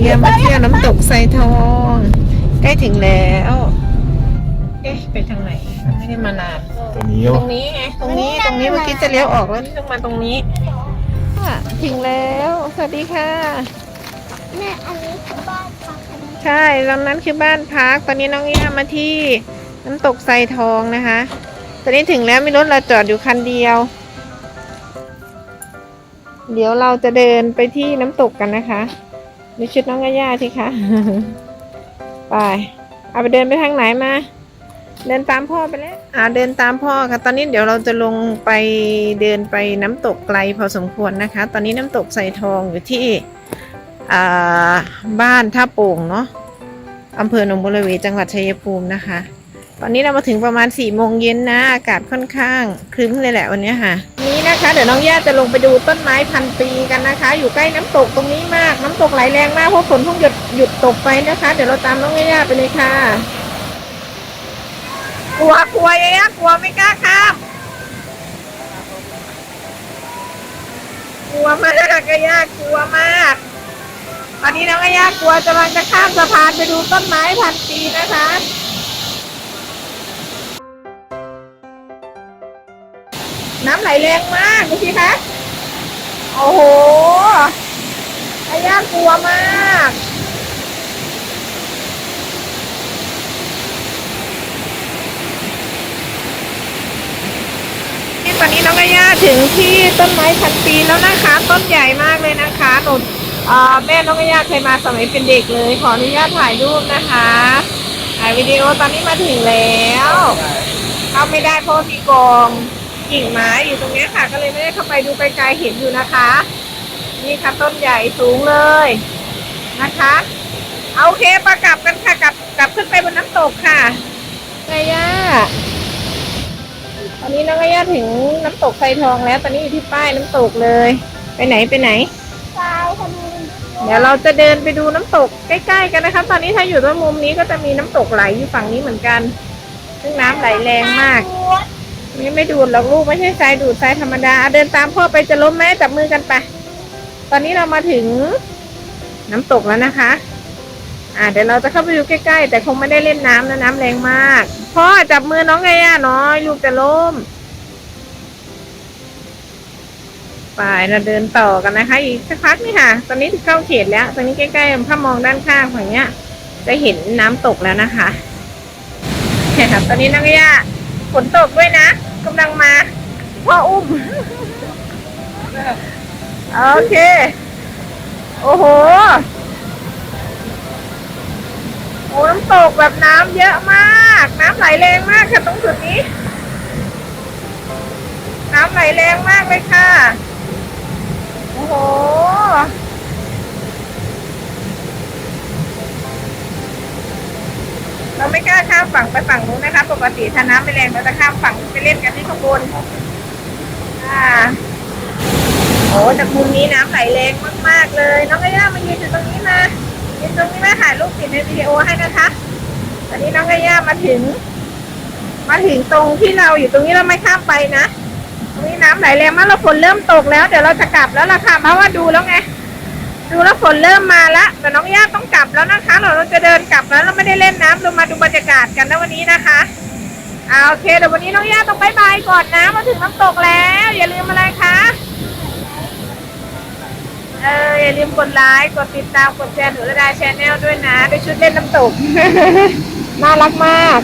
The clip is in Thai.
เยี่ยมมาเที่ยวน้ำตกไซทอง ใกล้ถึงแล้ว เอ๊ะไปทางไหน ไม่ได้มานานตัวนี้ตรงนี้ไง ตรงนี้ ตรงนี้เมื่อกี้จะเลี้ยวออกแล้วนี่ต้องมาตรงนี้ค่ะถึงแล้ว สวัสดีค่ะ แม่อันนี้คือบ้านพักอันนี้ใช่ตรงนั้นคือบ้านพัก ตอนนี้น้องย่ามาที่น้ำตกไซทองนะคะ ตอนนี้ถึงแล้วมีรถเราจอดอยู่คันเดียว เดี๋ยวเราจะเดินไปที่น้ำตกกันนะคะ ดูชุดน้องย่าทีคะ ไป เอาไปเดินไปทางไหนมา เดินตามพ่อไปแล้ว อ่าเดินตามพ่อค่ะ ตอนนี้เดี๋ยวเราจะลงไปเดินไปน้ำตกไกลพอสมควรนะคะ ตอนนี้น้ำตกไซทองอยู่ที่อ่าบ้านท่าโป่งเนาะอำเภอหนองบัวระเวจังหวัดชัยภูมินะคะ ตอนนี้เรามาถึงประมาณ4ี่โมงเย็นนะ อากาศค่อนข้างครึ้มเลยแหละวันนี้ค่ะ นี้นะคะ เดี๋ยวน้องย่าจะลงไปดูต้นไม้พันปีกันนะคะ อยู่ใกล้น้ำตกตรงนี้มาก น้ำตกไหลแรงมากเพราะฝนเพิ่งหยุดหยุดตกไปนะคะ เดี๋ยวเราตามน้องย่าไปเลยค่ะ กลัวกลัวยังไงกลัวไม่กล้าข้ามกลัวมากก็ยากกลัวมากตอนนี้น้องก็ยากกลัวจะกำลังจะข้ามสะพานไปดูต้นไม้พันปีนะคะ น้ำไหลแรงมากดูสิคะโอ้โหอายากลัวมากตอนนี้น้องกย่าถึงที่ต้นไม้พันปีแล้วนะคะ ต้นใหญ่มากเลยนะคะหนูเอ่อแม่น้องกย่าเคยมาสมัยเป็นเด็กเลย ขออนุญาตถ่ายรูปนะคะถ่ายวิดีโอตอนนี้มาถึงแล้ว เข้าไม่ได้เพราะที่กอง กิ่งไม้อยู่ตรงนี้ค่ะ ก็เลยไม่ได้เข้าไปดูไกลๆเห็นอยู่นะคะ นี่ค่ะต้นใหญ่สูงเลยนะคะ เอาโอเคประกลับกันค่ะกลับกลับขึ้นไปบนน้ำตกค่ะกย่าตอนนี้น้องก็ย่าถึงน้ำตกไฟทองแล้ว ตอนนี้อยู่ที่ป้ายน้ำตกเลย ไปไหนไปไหนทรายทะเลเดี๋ยวเราจะเดินไปดูน้ำตกใกล้ๆกันนะครับตอนนี้ถ้าอยู่ตรงมุมนี้ก็จะมีน้ำตกไหลอยู่ฝั่งนี้เหมือนกัน ซึ่งน้ำไหลแรงมาก นี่ไม่ดูดหรอกลูกไม่ใช่ทรายดูดทรายธรรมดาเดินตามพ่อไปจะล้มไหมจับมือกันไป ตอนนี้เรามาถึงน้ำตกแล้วนะคะ อ่าเดี๋ยวเราจะเข้าไปดูใกล้ๆ แต่คงไม่ได้เล่นน้ำนะน้ำแรงมาก พ่อจับมือน้องไงอะน้อยลูกจะล้มไปเราเดินต่อกันนะคะ อีกสักพักนี่ค่ะ ตอนนี้ถึงเข้าเขตแล้ว ตอนนี้ใกล้ๆถ้ามองด้านข้างฝั่งเนี้ย จะเห็นน้ำตกแล้วนะคะเนี่ยค่ะตอนนี้น้องไงย่า ฝนตกด้วยนะกำลังมาพ่ออุ้ม โอเค โอ้โหโอ้น้ำตกแบบน้ำเยอะมาก น้ำไหลแรงมากค่ะตรงจุดนี้ น้ำไหลแรงมากเลยค่ะ ข้ามฝั่งไปฝั่งนู้นนะคะ ปกติถ้าน้ำไม่แรงเราจะข้ามฝั่งไปเล่นกันที่ข้างบนอ่าโอ้จากมุมนี้น้ำไหลแรงมาก ๆ เลย น้องกระย่ามายืนอยู่ตรงนี้มายืนตรงนี้มาถ่ายรูปติดในวิดีโอให้นะคะตอนนี้น้องกระย่ามาถึง มาถึงตรงที่เราอยู่ตรงนี้เราไม่ข้ามไปนะ ตรงนี้น้ำไหลแรงมากแล้วฝนเริ่มตกแล้ว เดี๋ยวเราจะกลับแล้วล่ะค่ะเพราะว่าดูแล้วไง ดูแล้วฝนเริ่มมาล้วแต่น้องย่าต้องกลับแล้วนะคะ เราเราจะเดินกลับแล้วเราไม่ได้เล่นน้ำเรามาดูบรรยากาศกันนะวันนี้นะคะอ่าโอเคเดี๋ยววันนี้น้องย่าต้องบายบายก่อนนะมาถึงน้ำตกแล้ว อย่าลืมอะไรคะเอออย่าลืมกดไลค์กดติดตามกดแชร์หนูระดาชแนลด้วยนะด้วยชุดเล่นน้ำตกน่ารักมาก